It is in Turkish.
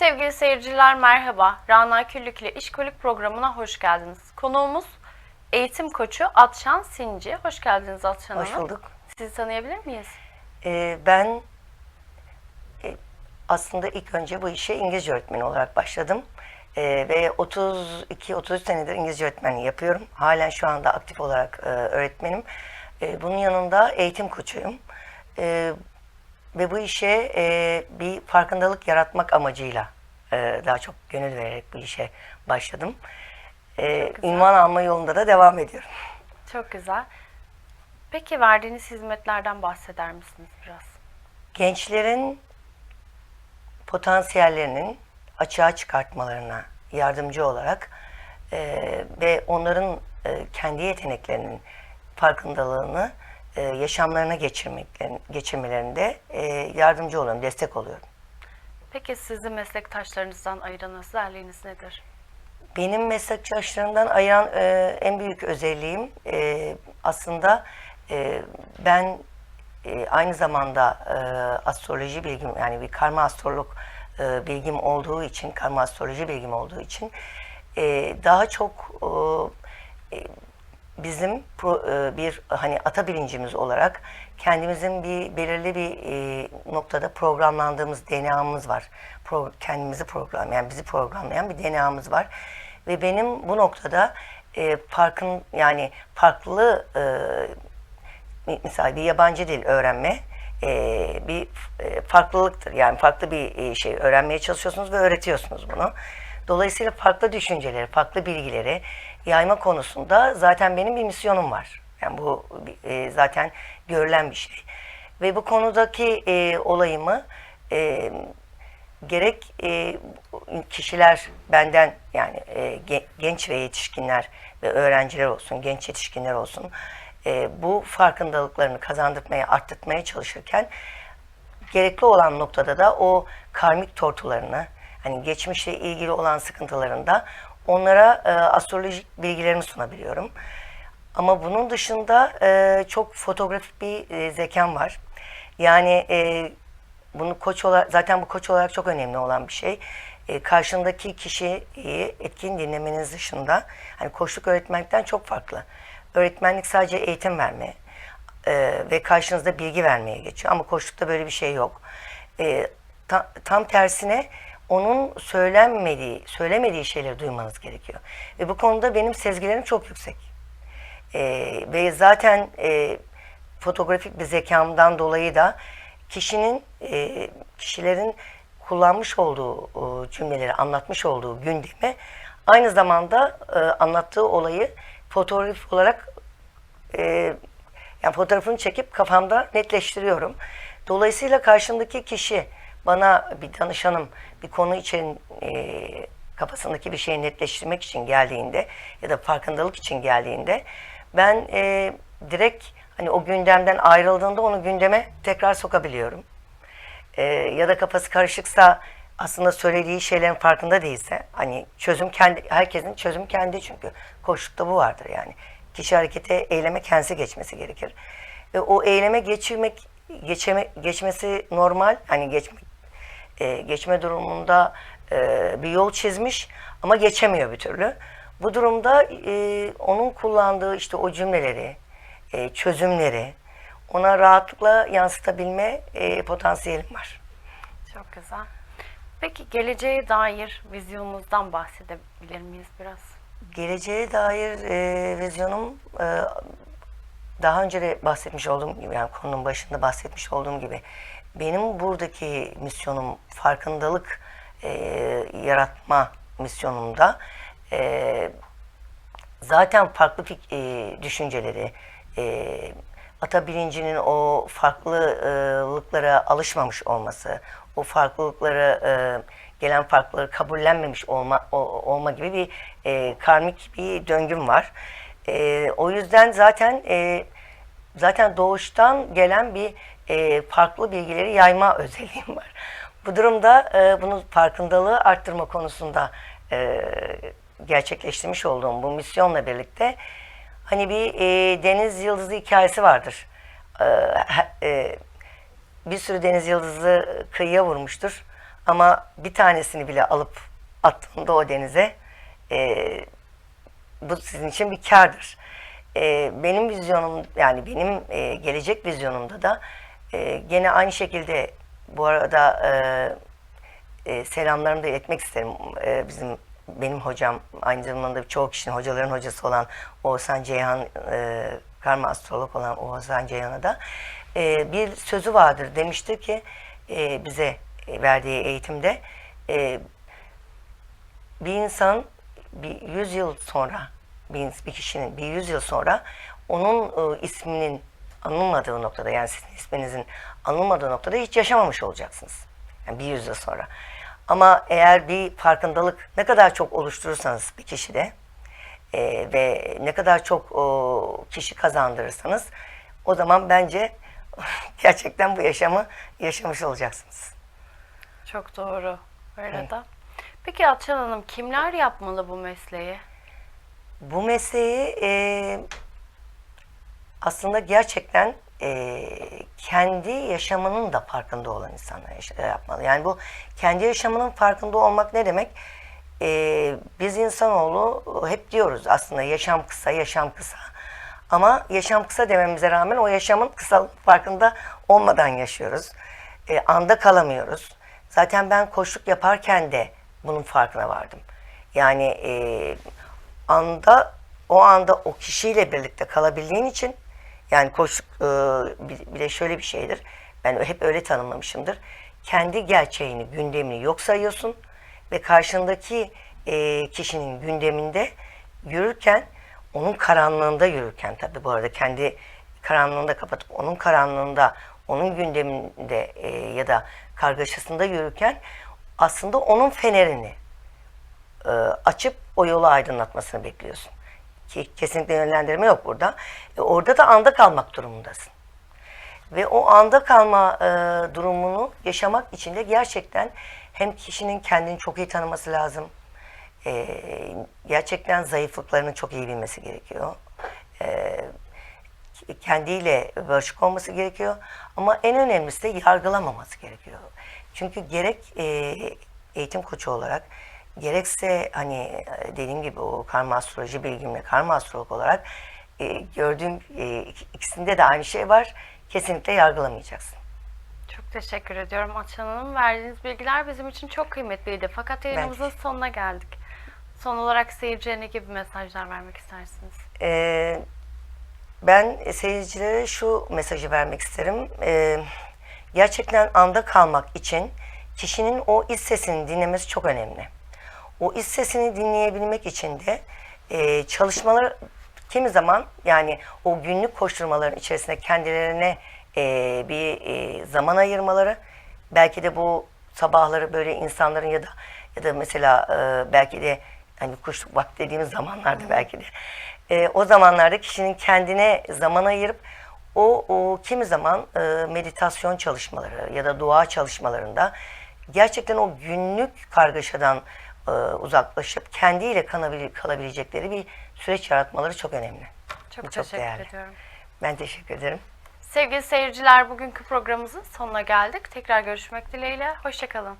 Sevgili seyirciler merhaba. Rana Küllük ile İşkolik programına hoş geldiniz. Konuğumuz eğitim koçu Atşan Sinci. Hoş geldiniz Atşan Hoş Hanım. bulduk. Sizi tanıyabilir miyiz? Ee, ben e, aslında ilk önce bu işe İngilizce öğretmeni olarak başladım. Ee, ve 32-33 senedir İngilizce öğretmenliği yapıyorum. Halen şu anda aktif olarak e, öğretmenim. E, bunun yanında eğitim koçuyum. E, ve bu işe e, bir farkındalık yaratmak amacıyla e, daha çok gönül vererek bu işe başladım. E, ünvan alma yolunda da devam ediyorum. Çok güzel. Peki verdiğiniz hizmetlerden bahseder misiniz biraz? gençlerin potansiyellerinin açığa çıkartmalarına yardımcı olarak eee, ve onların eee, kendi yeteneklerinin farkındalığını eee, yaşamlarına geçirmelerinde eee, yardımcı oluyorum, destek oluyorum. Peki sizi meslektaşlarınızdan ayıran özelliğiniz nedir? Benim meslektaşlarımdan ayıran e, en büyük özelliğim e, aslında e, ben e, aynı zamanda e, astroloji bilgim yani bir karma astrolog e, bilgim olduğu için karma astroloji bilgim olduğu için e, daha çok e, e, bizim e, bir hani ata bilincimiz olarak kendimizin bir belirli bir e, noktada programlandığımız DNA'mız var. Pro, kendimizi program yani bizi programlayan bir DNA'mız var. Ve benim bu noktada e, farkın yani farklı e, mesela bir yabancı dil öğrenme e, bir e, farklılıktır. Yani farklı bir e, şey öğrenmeye çalışıyorsunuz ve öğretiyorsunuz bunu. Dolayısıyla farklı düşünceleri, farklı bilgileri yayma konusunda zaten benim bir misyonum var. Yani bu e, zaten görülen bir şey. Ve bu konudaki e, olayımı e, gerek e, kişiler benden yani e, ge- genç ve yetişkinler ve öğrenciler olsun, genç yetişkinler olsun e, bu farkındalıklarını kazandırmaya, arttırmaya çalışırken gerekli olan noktada da o karmik tortularını, hani geçmişle ilgili olan sıkıntılarında onlara e, astrolojik bilgilerimi sunabiliyorum. Ama bunun dışında e, çok fotoğrafik bir e, zekam var. Yani e, bunu koç olarak zaten bu koç olarak çok önemli olan bir şey. E, karşındaki kişiyi etkin dinlemeniz dışında hani koçluk öğretmenlikten çok farklı. Öğretmenlik sadece eğitim verme e, ve karşınızda bilgi vermeye geçiyor ama koçlukta böyle bir şey yok. E, ta- tam tersine onun söylenmediği, söylemediği şeyleri duymanız gerekiyor. Ve bu konuda benim sezgilerim çok yüksek. E, ve zaten e, fotoğrafik bir zekamdan dolayı da kişinin e, kişilerin kullanmış olduğu e, cümleleri anlatmış olduğu gündemi aynı zamanda e, anlattığı olayı fotoğraf olarak e, yani fotoğrafını çekip kafamda netleştiriyorum. Dolayısıyla karşımdaki kişi bana bir danışanım bir konu için e, kafasındaki bir şeyi netleştirmek için geldiğinde ya da farkındalık için geldiğinde ben e, direkt hani o gündemden ayrıldığında onu gündeme tekrar sokabiliyorum. E, ya da kafası karışıksa aslında söylediği şeylerin farkında değilse hani çözüm kendi herkesin çözüm kendi çünkü koşulda bu vardır yani. Kişi harekete eyleme kendisi geçmesi gerekir. Ve o eyleme geçirmek geçeme, geçmesi normal hani geçmek e, geçme durumunda e, bir yol çizmiş ama geçemiyor bir türlü. Bu durumda e, onun kullandığı işte o cümleleri, e, çözümleri ona rahatlıkla yansıtabilme e, potansiyelim var. Çok güzel. Peki geleceğe dair vizyonunuzdan bahsedebilir miyiz biraz? Geleceğe dair e, vizyonum e, daha önce de bahsetmiş olduğum gibi yani konunun başında bahsetmiş olduğum gibi benim buradaki misyonum farkındalık e, yaratma misyonumda e, zaten farklı fik- e, düşünceleri e, ata bilincinin o farklılıklara alışmamış olması o farklılıklara e, gelen farkları kabullenmemiş olma o- olma gibi bir e, karmik bir döngüm var. E, o yüzden zaten e, zaten doğuştan gelen bir e, farklı bilgileri yayma özelliğim var. Bu durumda e, bunun farkındalığı arttırma konusunda e, gerçekleştirmiş olduğum bu misyonla birlikte hani bir e, deniz yıldızı hikayesi vardır. E, e, bir sürü deniz yıldızı kıyıya vurmuştur. Ama bir tanesini bile alıp attığında o denize e, bu sizin için bir kardır. E, benim vizyonum yani benim e, gelecek vizyonumda da e, gene aynı şekilde bu arada e, e, selamlarımı da iletmek isterim. E, bizim benim hocam aynı zamanda çoğu kişinin hocaların hocası olan Oğuzhan Ceyhan e, karma astrolog olan Oğuzhan Ceyhan'a da e, bir sözü vardır. Demişti ki e, bize verdiği eğitimde e, bir insan bir yüz yıl sonra bir, bir kişinin bir yüz yıl sonra onun e, isminin anılmadığı noktada yani sizin isminizin anılmadığı noktada hiç yaşamamış olacaksınız. Yani bir yüzyıl sonra. Ama eğer bir farkındalık ne kadar çok oluşturursanız bir kişide e, ve ne kadar çok o, kişi kazandırırsanız o zaman bence gerçekten bu yaşamı yaşamış olacaksınız. Çok doğru. Öyle de. Peki Atçan Hanım kimler yapmalı bu mesleği? Bu mesleği e, aslında gerçekten e, kendi yaşamının da farkında olan insanlar yaş- yapmalı. Yani bu kendi yaşamının farkında olmak ne demek? E, biz insanoğlu hep diyoruz aslında yaşam kısa, yaşam kısa. Ama yaşam kısa dememize rağmen o yaşamın kısa farkında olmadan yaşıyoruz. E, anda kalamıyoruz. Zaten ben koçluk yaparken de bunun farkına vardım. Yani e, anda o anda o kişiyle birlikte kalabildiğin için yani koçluk e, bir, de şöyle bir şeydir. Ben hep öyle tanımlamışımdır. Kendi gerçeğini, gündemini yok sayıyorsun ve karşındaki e, kişinin gündeminde yürürken onun karanlığında yürürken tabii bu arada kendi karanlığında kapatıp onun karanlığında onun gündeminde e, ya da kargaşasında yürürken aslında onun fenerini e, açıp o yolu aydınlatmasını bekliyorsun. Kesinlikle yönlendirme yok burada. E, orada da anda kalmak durumundasın. Ve o anda kalma e, durumunu yaşamak için de gerçekten hem kişinin kendini çok iyi tanıması lazım. E, gerçekten zayıflıklarını çok iyi bilmesi gerekiyor. E, kendiyle barışık olması gerekiyor. Ama en önemlisi de yargılamaması gerekiyor. Çünkü gerek e, eğitim koçu olarak gerekse hani e, dediğim gibi o karma astroloji bilgimle karma astrolog olarak e, gördüğüm e, ik- ikisinde de aynı şey var. Kesinlikle yargılamayacaksın. Çok teşekkür ediyorum Atçan Hanım. Verdiğiniz bilgiler bizim için çok kıymetliydi. Fakat yayınımızın sonuna geldik. Son olarak seyirciye ne gibi mesajlar vermek istersiniz? Ee, ben seyircilere şu mesajı vermek isterim. Ee, gerçekten anda kalmak için kişinin o iç sesini dinlemesi çok önemli. O iç sesini dinleyebilmek için de e, çalışmalar kimi zaman yani o günlük koşturmaların içerisinde kendilerine e, bir e, zaman ayırmaları belki de bu sabahları böyle insanların ya da ya da mesela e, belki de hani kuş vakti dediğimiz zamanlarda belki de e, o zamanlarda kişinin kendine zaman ayırıp o, o kimi zaman e, meditasyon çalışmaları ya da dua çalışmalarında gerçekten o günlük kargaşadan e, uzaklaşıp kendiyle kanabili- kalabilecekleri bir süreç yaratmaları çok önemli. Çok Bu teşekkür değerli. ediyorum. Ben teşekkür ederim. Sevgili seyirciler bugünkü programımızın sonuna geldik. Tekrar görüşmek dileğiyle. Hoşçakalın.